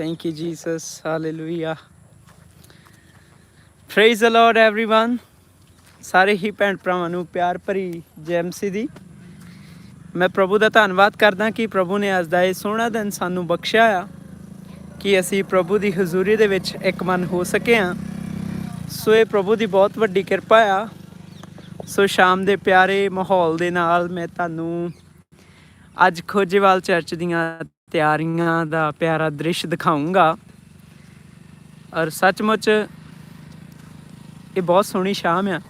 Thank you, Jesus. Hallelujah. Praise the Lord, everyone. ਸਾਰੇ ਹੀ ਭੈਣ ਭਰਾਵਾਂ ਨੂੰ ਪਿਆਰ ਭਰੀ ਜੈਮਸੀ ਦੀ ਮੈਂ ਪ੍ਰਭੂ ਦਾ ਧੰਨਵਾਦ ਕਰਦਾ ਕਿ ਪ੍ਰਭੂ ਨੇ ਅੱਜ ਦਾ ਇਹ ਸੋਹਣਾ ਦਿਨ ਸਾਨੂੰ ਬਖਸ਼ਿਆ ਆ ਕਿ ਅਸੀਂ ਪ੍ਰਭੂ ਦੀ ਹਜ਼ੂਰੀ ਦੇ ਵਿੱਚ ਇੱਕ ਮਨ ਹੋ ਸਕੇ ਹਾਂ ਸੋ ਇਹ ਪ੍ਰਭੂ ਦੀ ਬਹੁਤ ਵੱਡੀ ਕਿਰਪਾ ਆ ਸੋ ਸ਼ਾਮ ਦੇ ਪਿਆਰੇ ਮਾਹੌਲ ਦੇ ਨਾਲ ਮੈਂ ਤੁਹਾਨੂੰ ਅੱਜ ਖੋਜੇਵਾਲ ਚਰਚ ਦੀਆਂ ਤਿਆਰੀਆਂ ਦਾ ਪਿਆਰਾ ਦ੍ਰਿਸ਼ ਦਿਖਾਉਂਗਾ ਔਰ ਸੱਚਮੁੱਚ ਇਹ ਬਹੁਤ ਸੋਹਣੀ ਸ਼ਾਮ ਆ।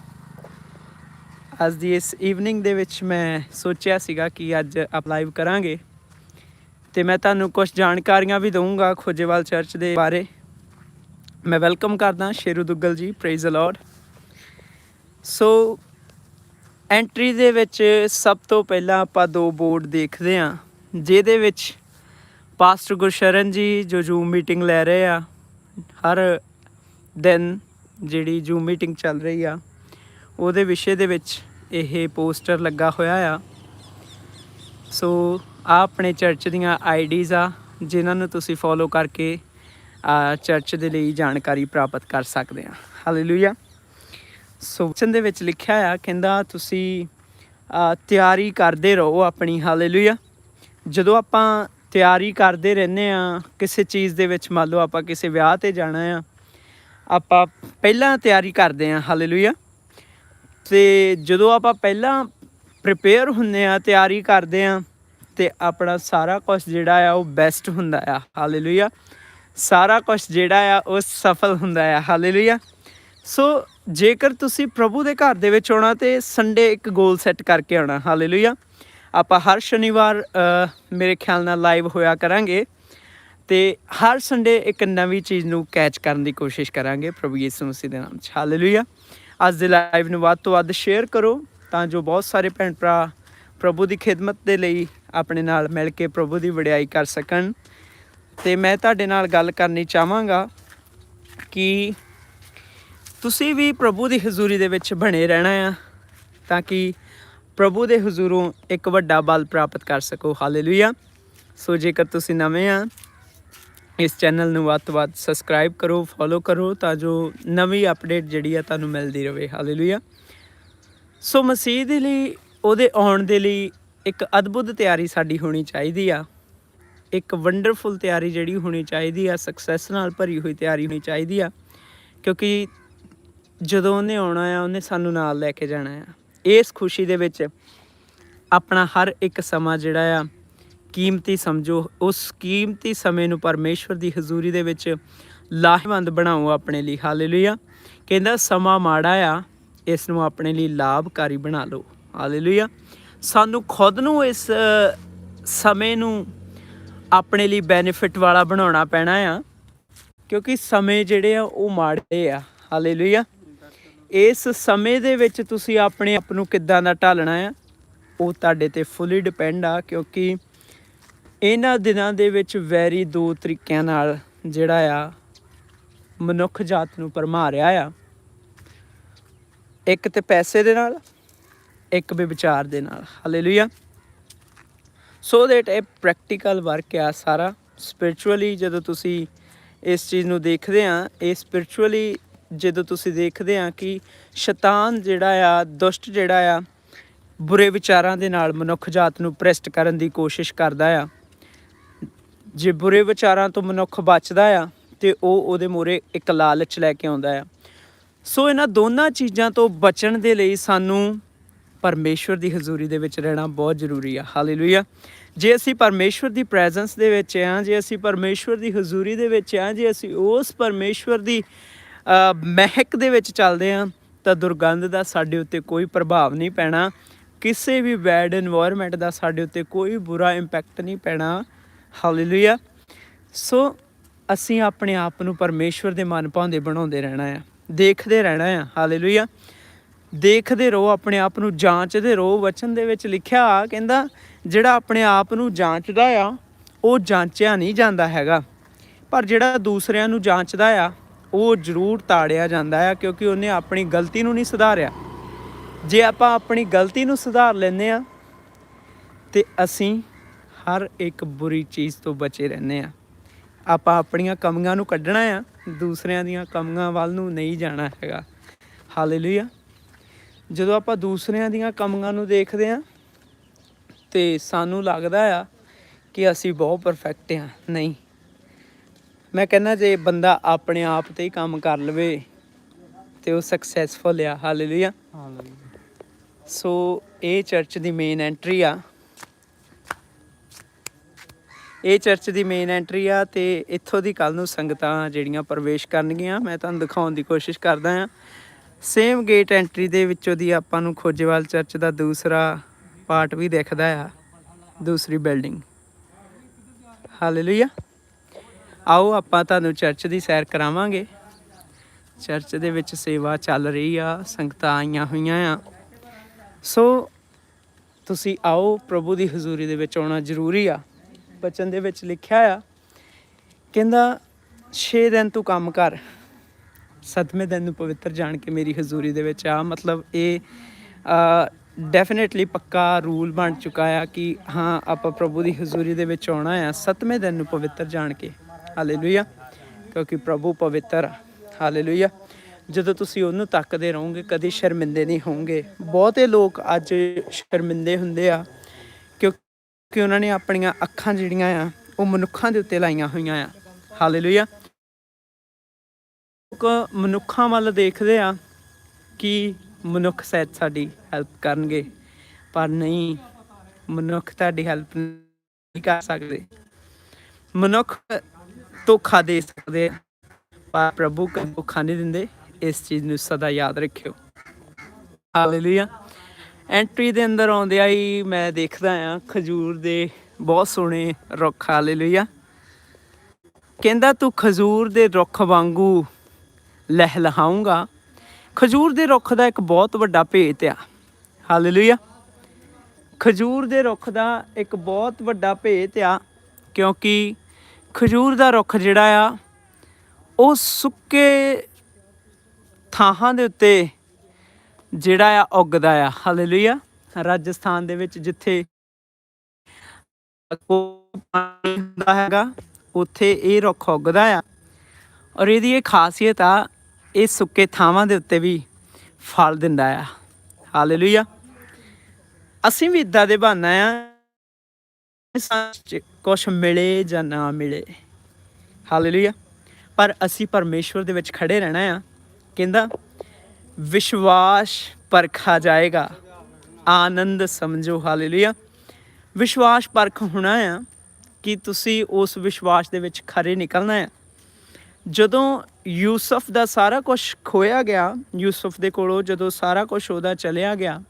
ਅੱਜ ਦੀ ਇਸ ਈਵਨਿੰਗ ਦੇ ਵਿੱਚ ਮੈਂ ਸੋਚਿਆ ਸੀਗਾ ਕਿ ਅੱਜ ਆਪ ਲਾਈਵ ਕਰਾਂਗੇ। ਤੇ ਮੈਂ ਤੁਹਾਨੂੰ ਕੁਝ ਜਾਣਕਾਰੀਆਂ ਵੀ ਦਊਂਗਾ ਖੋਜੇਵਾਲ ਚਰਚ ਦੇ ਬਾਰੇ। ਮੈਂ ਵੈਲਕਮ ਕਰਦਾ Sheru Duggal ji praise a Lord so entry ਦੇ ਵਿੱਚ ਸਭ ਤੋਂ ਪਹਿਲਾਂ ਆਪਾਂ ਦੋ ਬੋਰਡ ਦੇਖਦੇ ਹਾਂ, ਜਿਹਦੇ ਵਿੱਚ ਪਾਸਟਰ ਗੁਰਸ਼ਰਨ ਜੀ ਜੋ ਜੂਮ ਮੀਟਿੰਗ ਲੈ ਰਹੇ ਆ, ਹਰ ਦਿਨ ਜਿਹੜੀ ਜੂਮ ਮੀਟਿੰਗ ਚੱਲ ਰਹੀ ਆ, ਉਹਦੇ ਵਿਸ਼ੇ ਦੇ ਵਿੱਚ ਇਹ ਪੋਸਟਰ ਲੱਗਾ ਹੋਇਆ ਆ। ਸੋ ਆ ਆਪਣੇ ਚਰਚ ਦੀਆਂ ਆਈਡੀਜ਼ ਆ, ਜਿਨ੍ਹਾਂ ਨੂੰ ਤੁਸੀਂ ਫੋਲੋ ਕਰਕੇ ਚਰਚ ਦੇ ਲਈ ਜਾਣਕਾਰੀ ਪ੍ਰਾਪਤ ਕਰ ਸਕਦੇ ਆ। ਹਾਲੇਲੂਇਆ ਸੋਚਣ ਦੇ ਵਿੱਚ ਲਿਖਿਆ ਆ, ਕਹਿੰਦਾ ਤੁਸੀਂ ਤਿਆਰੀ ਕਰਦੇ ਰਹੋ ਆਪਣੀ, ਹਾਲੇਲੂਇਆ। ਜਦੋਂ ਆਪਾਂ ਤਿਆਰੀ ਕਰਦੇ ਰਹਿੰਦੇ ਆ, ਕਿਸੇ ਚੀਜ਼ ਦੇ ਵਿੱਚ, ਮੰਨ ਲਓ ਆਪਾਂ ਕਿਸੇ ਵਿਆਹ ਤੇ ਜਾਣਾ ਆ, ਆਪਾਂ ਪਹਿਲਾਂ ਤਿਆਰੀ ਕਰਦੇ ਆ, ਹਾਲੇਲੂਇਆ। ਤੇ ਜਦੋਂ ਆਪਾਂ ਪਹਿਲਾਂ ਪ੍ਰਿਪੇਅਰ ਹੁੰਨੇ ਆ, ਤਿਆਰੀ ਕਰਦੇ ਆ, ਤੇ ਆਪਣਾ ਸਾਰਾ ਕੁਝ ਜਿਹੜਾ ਆ, ਉਹ ਬੈਸਟ ਹੁੰਦਾ ਆ, ਹਾਲੇਲੂਇਆ। ਸਾਰਾ ਕੁਝ ਜਿਹੜਾ ਆ, ਉਹ ਸਫਲ ਹੁੰਦਾ ਆ, ਹਾਲੇਲੂਇਆ। ਸੋ ਜੇਕਰ ਤੁਸੀਂ ਪ੍ਰਭੂ ਦੇ ਘਰ ਦੇ ਵਿੱਚ ਆਉਣਾ ਤੇ ਸੰਡੇ ਇੱਕ ਗੋਲ ਸੈੱਟ ਕਰਕੇ ਆਉਣਾ ਹਾਲੇਲੂਇਆ ਆਪਾਂ ਹਰ ਸ਼ਨੀਵਾਰ ਮੇਰੇ ਖਿਆਲ ਨਾਲ ਲਾਈਵ ਹੋਇਆ ਕਰਾਂਗੇ ਤੇ ਹਰ ਸੰਡੇ ਇੱਕ ਨਵੀਂ ਚੀਜ਼ ਨੂੰ ਕੈਚ ਕਰਨ ਦੀ ਕੋਸ਼ਿਸ਼ ਕਰਾਂਗੇ ਪ੍ਰਭੂ ਯਿਸੂ ਮਸੀਹ ਦੇ ਨਾਮ 'ਚ। ਹਾਲੇਲੂਇਆ ਅੱਜ ਦੇ ਲਾਈਵ ਨੂੰ ਵੱਧ ਤੋਂ ਵੱਧ ਸ਼ੇਅਰ ਕਰੋ ਤਾਂ ਜੋ ਬਹੁਤ ਸਾਰੇ ਭੈਣ ਭਰਾ ਪ੍ਰਭੂ ਦੀ ਖਿਦਮਤ ਦੇ ਲਈ ਆਪਣੇ ਨਾਲ ਮਿਲ ਕੇ ਪ੍ਰਭੂ ਦੀ ਵਡਿਆਈ ਕਰ ਸਕਣ। ਤੇ ਮੈਂ ਤੁਹਾਡੇ ਨਾਲ ਗੱਲ ਕਰਨੀ ਚਾਹਾਂਗਾ ਕਿ ਤੁਸੀਂ ਵੀ ਪ੍ਰਭੂ ਦੀ ਹਜ਼ੂਰੀ ਦੇ ਵਿੱਚ ਬਣੇ ਰਹਿਣਾ ਆ ਤਾਂ ਕਿ ਪ੍ਰਭੂ ਦੇ ਹਜ਼ੂਰੋਂ ਇੱਕ ਵੱਡਾ ਬਲ ਪ੍ਰਾਪਤ ਕਰ ਸਕੋ। ਹਾਲੇਲੂਇਆ ਸੋ ਜੇਕਰ ਤੁਸੀਂ ਨਵੇਂ ਆ, ਇਸ ਚੈਨਲ ਨੂੰ ਵੱਧ ਤੋਂ ਵੱਧ ਸਬਸਕ੍ਰਾਈਬ ਕਰੋ ਫੋਲੋ ਕਰੋ ਤਾਂ ਜੋ ਨਵੀਂ ਅਪਡੇਟ ਜਿਹੜੀ ਆ ਤੁਹਾਨੂੰ ਮਿਲਦੀ ਰਹੇ ਹਾਲੇਲੂਇਆ ਸੋ ਮਸੀਹ ਦੇ ਲਈ, ਉਹਦੇ ਆਉਣ ਦੇ ਲਈ ਇੱਕ ਅద్ਭੁਤ ਤਿਆਰੀ ਸਾਡੀ ਹੋਣੀ ਚਾਹੀਦੀ ਆ। ਇੱਕ ਵੰਡਰਫੁਲ ਤਿਆਰੀ ਜਿਹੜੀ ਹੋਣੀ ਚਾਹੀਦੀ ਆ ਸਕਸੈਸ ਨਾਲ ਭਰੀ ਹੋਈ ਤਿਆਰੀ ਹੋਣੀ ਚਾਹੀਦੀ ਆ। ਕਿਉਂਕਿ ਜਦੋਂ ਉਹਨੇ ਆਉਣਾ ਆ, ਉਹਨੇ ਸਾਨੂੰ ਨਾਲ ਲੈ ਕੇ ਜਾਣਾ ਆ। ਇਸ ਖੁਸ਼ੀ ਦੇ ਵਿੱਚ ਆਪਣਾ ਹਰ ਇੱਕ ਸਮਾਂ ਜਿਹੜਾ ਆ, ਕੀਮਤੀ ਸਮਝੋ, ਉਸ ਕੀਮਤੀ ਸਮੇਂ ਨੂੰ ਪਰਮੇਸ਼ਵਰ ਦੀ ਹਜ਼ੂਰੀ ਦੇ ਵਿੱਚ ਲਾਹੇਵੰਦ ਬਣਾਓ ਆਪਣੇ ਲਈ। ਹਾਲੇਲੂਇਆ ਕਹਿੰਦਾ, ਸਮਾਂ ਮਾੜਾ ਆ, ਇਸ ਨੂੰ ਆਪਣੇ ਲਈ ਲਾਭਕਾਰੀ ਬਣਾ ਲਓ। ਹਾਲੇਲੂਇਆ ਸਾਨੂੰ ਖੁਦ ਨੂੰ ਇਸ ਸਮੇਂ ਨੂੰ ਆਪਣੇ ਲਈ ਬੈਨੀਫਿਟ ਵਾਲਾ ਬਣਾਉਣਾ ਪੈਣਾ ਆ, ਕਿਉਂਕਿ ਸਮੇਂ ਜਿਹੜੇ ਆ, ਉਹ ਮਾੜੇ ਆ। ਹਾਲੇਲੂਇਆ ਇਸ ਸਮੇਂ ਦੇ ਵਿੱਚ ਤੁਸੀਂ ਆਪਣੇ ਆਪ ਨੂੰ ਕਿੱਦਾਂ ਦਾ ਢਾਲਣਾ ਆ? ਉਹ ਤੁਹਾਡੇ ਤੇ ਫੁੱਲੀ ਡਿਪੈਂਡ ਆ, ਕਿਉਂਕਿ ਇਹਨਾਂ ਦਿਨਾਂ ਦੇ ਵਿੱਚ ਵੈਰੀ ਦੋ ਤਰੀਕਿਆਂ ਨਾਲ ਜਿਹੜਾ ਆ, ਮਨੁੱਖ ਜਾਤ ਨੂੰ ਪਰਮਾਰਿਆ ਆ। ਇੱਕ ਤੇ ਪੈਸੇ ਦੇ ਨਾਲ, ਇੱਕ ਵੀ ਵਿਚਾਰ ਦੇ ਨਾਲ। ਹਾਲੇਲੂਇਆ ਸੋ ਦੈਟ ਇਹ ਪ੍ਰੈਕਟੀਕਲ ਵਰਕ ਆ ਸਾਰਾ। ਸਪਿਰਚੁਅਲੀ ਜਦੋਂ ਤੁਸੀਂ ਇਸ ਚੀਜ਼ ਨੂੰ ਦੇਖਦੇ ਆ, ਇਹ ਸਪਿਰਚੁਅਲੀ ਜਦੋਂ ਤੁਸੀਂ ਦੇਖਦੇ ਆ ਕਿ ਸ਼ੈਤਾਨ ਜਿਹੜਾ ਆ, ਦੁਸ਼ਟ ਜਿਹੜਾ ਆ, ਬੁਰੇ ਵਿਚਾਰਾਂ ਦੇ ਨਾਲ ਮਨੁੱਖ ਜਾਤ ਨੂੰ ਪ੍ਰੈਸਟ ਕਰਨ ਦੀ ਕੋਸ਼ਿਸ਼ ਕਰਦਾ ਆ। ਜੇ ਬੁਰੇ ਵਿਚਾਰਾਂ ਤੋਂ ਮਨੁੱਖ ਬਚਦਾ ਆ, ਤੇ ਉਹ ਉਹਦੇ ਮੂਹਰੇ ਇੱਕ ਲਾਲਚ ਲੈ ਕੇ ਆਉਂਦਾ ਆ। ਸੋ ਇਹਨਾਂ ਦੋਨਾਂ ਚੀਜ਼ਾਂ ਤੋਂ ਬਚਣ ਦੇ ਲਈ ਸਾਨੂੰ ਪਰਮੇਸ਼ਵਰ ਦੀ ਹਜ਼ੂਰੀ ਦੇ ਵਿੱਚ ਰਹਿਣਾ ਬਹੁਤ ਜ਼ਰੂਰੀ ਆ। ਹਾਲੇਲੂਇਆ ਜੇ ਅਸੀਂ ਪਰਮੇਸ਼ਵਰ ਦੀ ਪ੍ਰੈਜ਼ੈਂਸ ਦੇ ਵਿੱਚ ਆ, ਜੇ ਅਸੀਂ ਪਰਮੇਸ਼ਵਰ ਦੀ ਹਜ਼ੂਰੀ ਦੇ ਵਿੱਚ ਆ, ਜੇ ਅਸੀਂ ਉਸ ਪਰਮੇਸ਼ਵਰ ਦੀ ਮਹਿਕ ਦੇ ਵਿੱਚ ਚੱਲਦੇ ਆ, ਤਾਂ ਦੁਰਗੰਧ ਦਾ ਸਾਡੇ ਉੱਤੇ ਕੋਈ ਪ੍ਰਭਾਵ ਨਹੀਂ ਪੈਣਾ। ਕਿਸੇ ਵੀ ਬੈਡ এনवायरमेंट ਦਾ ਸਾਡੇ ਉੱਤੇ ਕੋਈ ਬੁਰਾ ਇੰਪੈਕਟ ਨਹੀਂ ਪੈਣਾ। ਹਾਲੇਲੂਇਆ ਸੋ ਅਸੀਂ ਆਪਣੇ ਆਪ ਨੂੰ ਪਰਮੇਸ਼ਵਰ ਦੇ ਮਨ ਭਾਉਂਦੇ ਬਣਾਉਂਦੇ ਰਹਿਣਾ ਆ। ਦੇਖਦੇ ਰਹਿਣਾ ਆ। ਹਾਲੇਲੂਇਆ ਦੇਖਦੇ ਰਹੋ, ਆਪਣੇ ਆਪ ਨੂੰ ਜਾਂਚਦੇ ਰਹੋ। ਵਚਨ ਦੇ ਵਿੱਚ ਲਿਖਿਆ ਆ ਕਹਿੰਦਾ, ਜਿਹੜਾ ਆਪਣੇ ਆਪ ਨੂੰ ਜਾਂਚਦਾ ਆ, ਉਹ ਜਾਂਚਿਆ ਨਹੀਂ ਜਾਂਦਾ ਹੈਗਾ। ਪਰ ਜਿਹੜਾ ਦੂਸਰਿਆਂ ਨੂੰ ਜਾਂਚਦਾ ਆ ਉਹ ਜ਼ਰੂਰ ਤਾੜਿਆ ਜਾਂਦਾ ਆ ਕਿਉਂਕਿ ਉਹਨੇ ਆਪਣੀ ਗਲਤੀ ਨੂੰ ਨਹੀਂ ਸੁਧਾਰਿਆ। ਜੇ ਆਪਾਂ ਆਪਣੀ ਗਲਤੀ ਨੂੰ ਸੁਧਾਰ ਲੈਂਦੇ ਆ ਤੇ ਅਸੀਂ ਹਰ ਇੱਕ ਬੁਰੀ ਚੀਜ਼ ਤੋਂ ਬਚੇ ਰਹਿੰਦੇ ਆ ਆਪਾਂ ਆਪਣੀਆਂ ਕਮੀਆਂ ਨੂੰ ਕੱਢਣਾ ਆ, ਦੂਸਰਿਆਂ ਦੀਆਂ ਕਮੀਆਂ ਵੱਲ ਨੂੰ ਨਹੀਂ ਜਾਣਾ ਹੈਗਾ। ਹਾਲੇਲੂਇਆ ਜਦੋਂ ਆਪਾਂ ਦੂਸਰਿਆਂ ਦੀਆਂ ਕਮੀਆਂ ਨੂੰ ਦੇਖਦੇ ਆ ਤੇ ਸਾਨੂੰ ਲੱਗਦਾ ਆ ਕਿ ਅਸੀਂ ਬਹੁਤ ਪਰਫੈਕਟ ਆ ਨਹੀਂ। ਮੈਂ ਕਹਿੰਦਾ ਜੇ ਬੰਦਾ ਆਪਣੇ ਆਪ ਤੇ ਹੀ ਕੰਮ ਕਰ ਲਵੇ ਤੇ ਉਹ ਸਕਸੈਸਫੁਲ ਆ ਹਾਲੇਲੂਇਆ ਸੋ ਇਹ ਚਰਚ ਦੀ ਮੇਨ ਐਂਟਰੀ ਆ। ਇਹ ਚਰਚ ਦੀ ਮੇਨ ਐਂਟਰੀ ਆ ਤੇ ਇੱਥੋਂ ਦੀ ਕੱਲ ਨੂੰ ਸੰਗਤਾਂ ਜਿਹੜੀਆਂ ਪ੍ਰਵੇਸ਼ ਕਰਨਗੀਆਂ ਮੈਂ ਤੁਹਾਨੂੰ ਦਿਖਾਉਣ ਦੀ ਕੋਸ਼ਿਸ਼ ਕਰਦਾ ਆ। ਸੇਮ ਗੇਟ ਐਂਟਰੀ ਦੇ ਵਿੱਚੋਂ ਦੀ ਆਪਾਂ ਨੂੰ ਖੋਜੇਵਾਲ ਚਰਚ ਦਾ ਦੂਸਰਾ ਪਾਰਟ ਵੀ ਦਿਖਦਾ ਆ ਦੂਸਰੀ ਬਿਲਡਿੰਗ ਹਾਲੇਲੂਇਆ ਆਓ ਆਪਾਂ ਤੁਹਾਨੂੰ ਚਰਚ ਦੀ ਸੈਰ ਕਰਾਵਾਂਗੇ। ਚਰਚ ਦੇ ਵਿੱਚ ਸੇਵਾ ਚੱਲ ਰਹੀ ਆ, ਸੰਗਤਾਂ ਆਈਆਂ ਹੋਈਆਂ ਆ। ਸੋ ਤੁਸੀਂ ਆਓ, ਪ੍ਰਭੂ ਦੀ ਹਜ਼ੂਰੀ ਦੇ ਵਿੱਚ ਆਉਣਾ ਜ਼ਰੂਰੀ ਆ। ਬਚਨ ਦੇ ਵਿੱਚ ਲਿਖਿਆ ਆ, ਕਹਿੰਦਾ 6 ਦਿਨ ਤੂੰ ਕੰਮ ਕਰ। ਸਤਵੇਂ ਦਿਨ ਨੂੰ ਪਵਿੱਤਰ ਜਾਣ ਕੇ ਮੇਰੀ ਹਜ਼ੂਰੀ ਦੇ ਵਿੱਚ ਆ। ਮਤਲਬ ਇਹ ਡੈਫੀਨਿਟਲੀ ਪੱਕਾ ਰੂਲ ਬਣ ਚੁੱਕਾ ਆ ਕਿ ਹਾਂ, ਆਪਾਂ ਪ੍ਰਭੂ ਦੀ ਹਜ਼ੂਰੀ ਦੇ ਵਿੱਚ ਆਉਣਾ ਆ, ਸਤਵੇਂ ਦਿਨ ਨੂੰ ਪਵਿੱਤਰ ਜਾਣ ਕੇ। ਹਾਲੇਲੂਇਆ ਕਿਉਂਕਿ ਪ੍ਰਭੂ ਪਵਿੱਤਰ ਆ। ਹਾਲੇਲੂਇਆ ਜਦੋਂ ਤੁਸੀਂ ਉਹਨੂੰ ਤੱਕਦੇ ਰਹੋਗੇ, ਕਦੀ ਸ਼ਰਮਿੰਦੇ ਨਹੀਂ ਹੋਵੋਗੇ। ਬਹੁਤੇ ਲੋਕ ਅੱਜ ਸ਼ਰਮਿੰਦੇ ਹੁੰਦੇ ਆ, ਕਿਉਂਕਿ ਉਹਨਾਂ ਨੇ ਆਪਣੀਆਂ ਅੱਖਾਂ ਜਿਹੜੀਆਂ ਆ, ਉਹ ਮਨੁੱਖਾਂ ਦੇ ਉੱਤੇ ਲਾਈਆਂ ਹੋਈਆਂ ਆ। ਹਾਲੇਲੂਇਆ ਲੋਕ ਮਨੁੱਖਾਂ ਵੱਲ ਦੇਖਦੇ ਆ ਕਿ ਮਨੁੱਖ ਸ਼ਾਇਦ ਸਾਡੀ ਹੈਲਪ ਕਰਨਗੇ, ਪਰ ਨਹੀਂ, ਮਨੁੱਖ ਤੁਹਾਡੀ ਹੈਲਪ ਨਹੀਂ ਕਰ ਸਕਦੇ। ਮਨੁੱਖ ਧੋਖਾ ਦੇ ਸਕਦੇ ਆ, ਪਰ ਪ੍ਰਭੂ ਕਦੇ ਧੋਖਾ ਨਹੀਂ ਦਿੰਦੇ। ਇਸ ਚੀਜ਼ ਨੂੰ ਸਦਾ ਯਾਦ ਰੱਖਿਓ। ਹਾਲੇਲੂਇਆ ਐਂਟਰੀ ਦੇ ਅੰਦਰ ਆਉਂਦਿਆਂ ਹੀ ਮੈਂ ਦੇਖਦਾ ਆ ਖਜੂਰ ਦੇ ਬਹੁਤ ਸੋਹਣੇ ਰੁੱਖ। ਹਾਲੇਲੂਇਆ ਕਹਿੰਦਾ ਤੂੰ ਖਜੂਰ ਦੇ ਰੁੱਖ ਵਾਂਗੂ ਲਹਿਲਹਾਉਂਗਾ ਖਜੂਰ ਦੇ ਰੁੱਖ ਦਾ ਇੱਕ ਬਹੁਤ ਵੱਡਾ ਭੇਤ ਆ। ਹਾਲੇਲੂਇਆ ਖਜੂਰ ਦੇ ਰੁੱਖ ਦਾ ਇੱਕ ਬਹੁਤ ਵੱਡਾ ਭੇਤ ਆ ਕਿਉਂਕਿ ਖਜੂਰ ਦਾ ਰੁੱਖ ਜਿਹੜਾ ਆ, ਉਹ ਸੁੱਕੇ ਥਾਹਾਂ ਦੇ ਉੱਤੇ ਜਿਹੜਾ ਆ ਉੱਗਦਾ ਆ। ਹਾਲੇਲੂਇਆ ਰਾਜਸਥਾਨ ਦੇ ਵਿੱਚ ਜਿੱਥੇ ਪਾਣੀ ਹੁੰਦਾ ਹੈਗਾ, ਉੱਥੇ ਇਹ ਰੁੱਖ ਉੱਗਦਾ ਆ। ਔਰ ਇਹਦੀ ਇਹ ਖਾਸੀਅਤ ਆ, ਇਹ ਸੁੱਕੇ ਥਾਵਾਂ ਦੇ ਉੱਤੇ ਵੀ ਫਲ ਦਿੰਦਾ ਆ। ਹਾਲੇਲੂਇਆ ਅਸੀਂ ਵੀ ਇਦਾਂ ਦੇ ਬਹਾਨਾ ਆ ਕੁਝ ਮਿਲੇ ਜਾਂ ਨਾ ਮਿਲੇ। ਹਾਲੇਲੂਇਆ ਪਰ ਅਸੀਂ ਪਰਮੇਸ਼ਵਰ ਦੇ ਵਿੱਚ ਖੜੇ ਰਹਿਣਾ ਆ। ਕਹਿੰਦਾ, ਵਿਸ਼ਵਾਸ ਪਰਖਾ ਜਾਏਗਾ। ਆਨੰਦ ਸਮਝੋ। ਹਾਲੇਲੂਇਆ ਵਿਸ਼ਵਾਸ ਪਰਖ ਹੋਣਾ ਆ ਕਿ ਤੁਸੀਂ ਉਸ ਵਿਸ਼ਵਾਸ ਦੇ ਵਿੱਚ ਖਰੇ ਨਿਕਲਣਾ ਆ। ਜਦੋਂ ਯੂਸਫ ਦਾ ਸਾਰਾ ਕੁਝ ਖੋਇਆ ਗਿਆ, ਯੂਸਫ ਦੇ ਕੋਲੋਂ ਜਦੋਂ ਸਾਰਾ ਕੁਝ ਉਹਦਾ ਚਲਿਆ ਗਿਆ,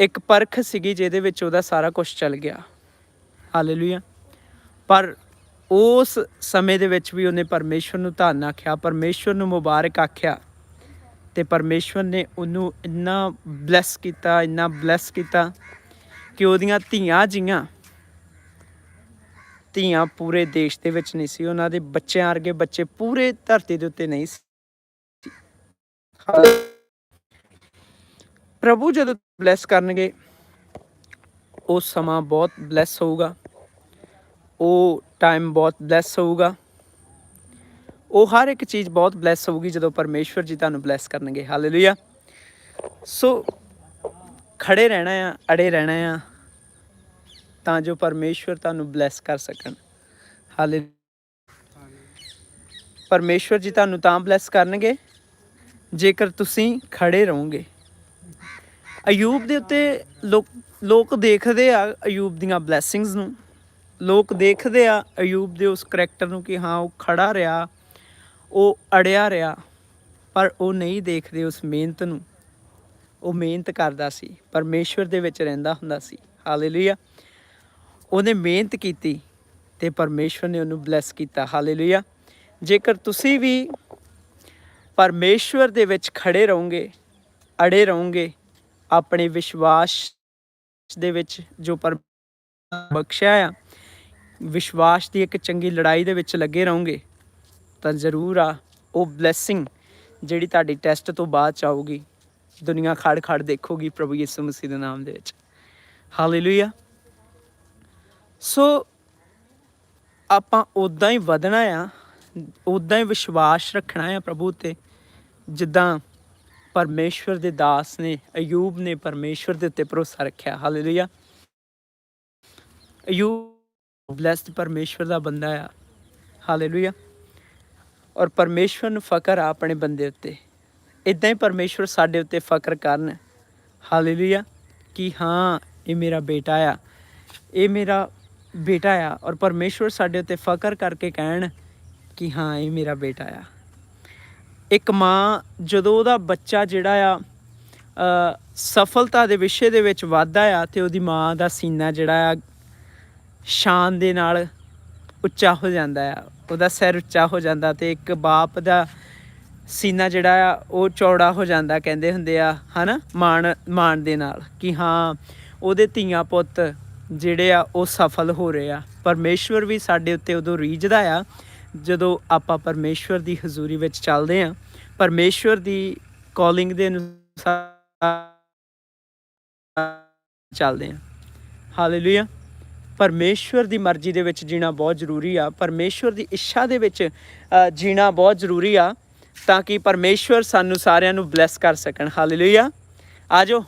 ਇੱਕ ਪਰਖ ਸੀਗੀ ਜਿਹਦੇ ਵਿੱਚ ਉਹਦਾ ਸਾਰਾ ਕੁਝ ਚਲ ਗਿਆ। ਹਾਲੇਲੂਇਆ ਪਰ ਉਸ ਸਮੇਂ ਦੇ ਵਿੱਚ ਵੀ ਉਹਨੇ ਪਰਮੇਸ਼ਵਰ ਨੂੰ ਧੰਨ ਆਖਿਆ, ਪਰਮੇਸ਼ਵਰ ਨੂੰ ਮੁਬਾਰਕ ਆਖਿਆ ਤੇ ਪਰਮੇਸ਼ਵਰ ਨੇ ਉਹਨੂੰ ਇੰਨਾ ਬਲੈਸ ਕੀਤਾ, ਇੰਨਾ ਬਲੈਸ ਕੀਤਾ ਕਿ ਉਹਦੀਆਂ ਧੀਆਂ ਜੀਆਂ, ਧੀਆਂ ਪੂਰੇ ਦੇਸ਼ ਦੇ ਵਿੱਚ ਨਹੀਂ ਸੀ, ਉਹਨਾਂ ਦੇ ਬੱਚਿਆਂ ਵਰਗੇ ਬੱਚੇ ਪੂਰੇ ਧਰਤੀ ਦੇ ਉੱਤੇ ਨਹੀਂ ਸੀ। ਪ੍ਰਭੂ ਜਦੋਂ ਬਲੈਸ ਕਰਨਗੇ ਉਹ ਸਮਾਂ ਬਹੁਤ ਬਲੈਸ ਹੋਊਗਾ। ਉਹ ਟਾਈਮ ਬਹੁਤ ਬਲੈਸ ਹੋਊਗਾ। ਉਹ ਹਰ ਇੱਕ ਚੀਜ਼ ਬਹੁਤ ਬਲੈਸ ਹੋਊਗੀ ਜਦੋਂ ਪਰਮੇਸ਼ਵਰ ਜੀ ਤੁਹਾਨੂੰ ਬਲੈਸ ਕਰਨਗੇ। ਹਾਲੇਲੂਇਆ ਸੋ ਖੜੇ ਰਹਿਣਾ ਆ, ਅੜੇ ਰਹਿਣਾ ਆ, ਤਾਂ ਜੋ ਪਰਮੇਸ਼ਵਰ ਤੁਹਾਨੂੰ ਬਲੈਸ ਕਰ ਸਕਣ। ਹਾਲੇ ਪਰਮੇਸ਼ਵਰ ਜੀ ਤੁਹਾਨੂੰ ਤਾਂ ਬਲੈਸ ਕਰਨਗੇ, ਜੇਕਰ ਤੁਸੀਂ ਖੜੇ ਰਹੋਗੇ। ਅਯੂਬ ਦੇ ਉੱਤੇ ਲੋਕ ਲੋਕ ਦੇਖਦੇ ਆ ਅਯੂਬ ਦੀਆਂ ਬਲੇਸਿੰਗਸ ਨੂੰ। ਲੋਕ ਦੇਖਦੇ ਆ ਅਯੂਬ ਦੇ ਉਸ ਕਰੈਕਟਰ ਨੂੰ ਕਿ ਹਾਂ, ਉਹ ਖੜਾ ਰਿਹਾ, ਉਹ ਅੜਿਆ ਰਿਹਾ, ਪਰ ਉਹ ਨਹੀਂ ਦੇਖਦੇ ਉਸ ਮਿਹਨਤ ਨੂੰ। ਉਹ ਮਿਹਨਤ ਕਰਦਾ ਸੀ, ਪਰਮੇਸ਼ਵਰ ਦੇ ਵਿੱਚ ਰਹਿੰਦਾ ਹੁੰਦਾ ਸੀ। ਹਾਲੇਲੂਇਆ ਉਹਨੇ ਮਿਹਨਤ ਕੀਤੀ ਤੇ ਪਰਮੇਸ਼ਵਰ ਨੇ ਉਹਨੂੰ ਬਲੈਸ ਕੀਤਾ। ਹਾਲੇਲੂਇਆ ਜੇਕਰ ਤੁਸੀਂ ਵੀ ਪਰਮੇਸ਼ਵਰ ਦੇ ਵਿੱਚ ਖੜੇ ਰਹੋਗੇ, ਅੜੇ ਰਹੋਗੇ, ਆਪਣੇ ਵਿਸ਼ਵਾਸ ਦੇ ਵਿੱਚ ਜੋ ਪਰ ਬਖਸ਼ਿਆ ਆ, ਵਿਸ਼ਵਾਸ ਦੀ ਇੱਕ ਚੰਗੀ ਲੜਾਈ ਦੇ ਵਿੱਚ ਲੱਗੇ ਰਹੋਗੇ, ਤਾਂ ਜ਼ਰੂਰ ਆ, ਉਹ ਬਲੇਸਿੰਗ ਜਿਹੜੀ ਤੁਹਾਡੀ ਟੈਸਟ ਤੋਂ ਬਾਅਦ ਚ ਆਊਗੀ, ਦੁਨੀਆ ਖੜ ਖੜ ਦੇਖੋਗੀ ਪ੍ਰਭੂ ਯਿਸੂ ਮਸੀਹ ਦੇ ਨਾਮ ਦੇ ਵਿੱਚ। ਹਾਲੇਲੂਇਆ ਸੋ ਆਪਾਂ ਉਦਾਂ ਹੀ ਵਧਣਾ ਆ ਉਦਾਂ ਹੀ ਵਿਸ਼ਵਾਸ ਰੱਖਣਾ ਆ ਪ੍ਰਭੂ ਤੇ ਜਿੱਦਾਂ ਪਰਮੇਸ਼ਵਰ ਦੇ ਦਾਸ ਨੇ, ਅਯੂਬ ਨੇ ਪਰਮੇਸ਼ਵਰ ਦੇ ਉੱਤੇ ਭਰੋਸਾ ਰੱਖਿਆ। ਹਾਲੇਲੂਇਆ ਅਯੂਬ ਬਲੈਸਡ ਪਰਮੇਸ਼ਵਰ ਦਾ ਬੰਦਾ ਆ। ਹਾਲੇਲੂਇਆ ਔਰ ਪਰਮੇਸ਼ਵਰ ਨੂੰ ਫਕਰ ਆ ਆਪਣੇ ਬੰਦੇ ਉੱਤੇ। ਇਦਾਂ ਹੀ ਪਰਮੇਸ਼ਵਰ ਸਾਡੇ ਉੱਤੇ ਫਕਰ ਕਰਨ। ਹਾਲੇਲੂਇਆ ਕਿ ਹਾਂ, ਇਹ ਮੇਰਾ ਬੇਟਾ ਆ। ਇਹ ਮੇਰਾ ਬੇਟਾ ਆ। ਔਰ ਪਰਮੇਸ਼ਵਰ ਸਾਡੇ ਉੱਤੇ ਫਕਰ ਕਰਕੇ ਕਹਿਣ ਕਿ ਹਾਂ, ਇਹ ਮੇਰਾ ਬੇਟਾ ਆ। ਇੱਕ ਮਾਂ ਜਦੋਂ ਉਹਦਾ ਬੱਚਾ ਜਿਹੜਾ ਆ ਸਫਲਤਾ ਦੇ ਵਿਸ਼ੇ ਦੇ ਵਿੱਚ ਵਾਧਾ ਆ ਤੇ ਉਹਦੀ ਮਾਂ ਦਾ ਸੀਨਾ ਜਿਹੜਾ ਆ, ਸ਼ਾਨ ਦੇ ਨਾਲ ਉੱਚਾ ਹੋ ਜਾਂਦਾ ਆ। ਉਹਦਾ ਸਿਰ ਉੱਚਾ ਹੋ ਜਾਂਦਾ ਤੇ ਇੱਕ ਬਾਪ ਦਾ ਸੀਨਾ ਜਿਹੜਾ ਆ, ਉਹ ਚੌੜਾ ਹੋ ਜਾਂਦਾ ਕਹਿੰਦੇ ਹੁੰਦੇ ਆ, ਹਨਾ, ਮਾਣ ਮਾਣ ਦੇ ਨਾਲ ਕਿ ਹਾਂ, ਉਹਦੇ ਧੀਆਂ ਪੁੱਤ ਜਿਹੜੇ ਆ, ਉਹ ਸਫਲ ਹੋ ਰਹੇ ਆ। ਪਰਮੇਸ਼ਵਰ ਵੀ ਸਾਡੇ ਉੱਤੇ ਉਦੋਂ ਰੀਝਦਾ ਆ ਜਦੋਂ ਆਪਾਂ ਪਰਮੇਸ਼ਵਰ ਦੀ ਹਜ਼ੂਰੀ ਵਿੱਚ ਚੱਲਦੇ ਆ ਪਰਮੇਸ਼ਵਰ ਦੀ ਕਾਲਿੰਗ ਦੇ ਅਨੁਸਾਰ ਚੱਲਦੇ ਆ ਹਾਲੇਲੂਇਆ ਪਰਮੇਸ਼ਵਰ ਦੀ ਮਰਜ਼ੀ ਦੇ ਵਿੱਚ ਜੀਣਾ ਬਹੁਤ ਜ਼ਰੂਰੀ ਆ। ਪਰਮੇਸ਼ਵਰ ਦੀ ਇੱਛਾ ਦੇ ਵਿੱਚ ਜੀਣਾ ਬਹੁਤ ਜ਼ਰੂਰੀ ਆ ਤਾਂ ਕਿ ਪਰਮੇਸ਼ਵਰ ਸਾਨੂੰ ਸਾਰਿਆਂ ਨੂੰ ਬਲੈਸ ਕਰ ਸਕਣ। ਹਾਲੇਲੂਇਆ ਆਜੋ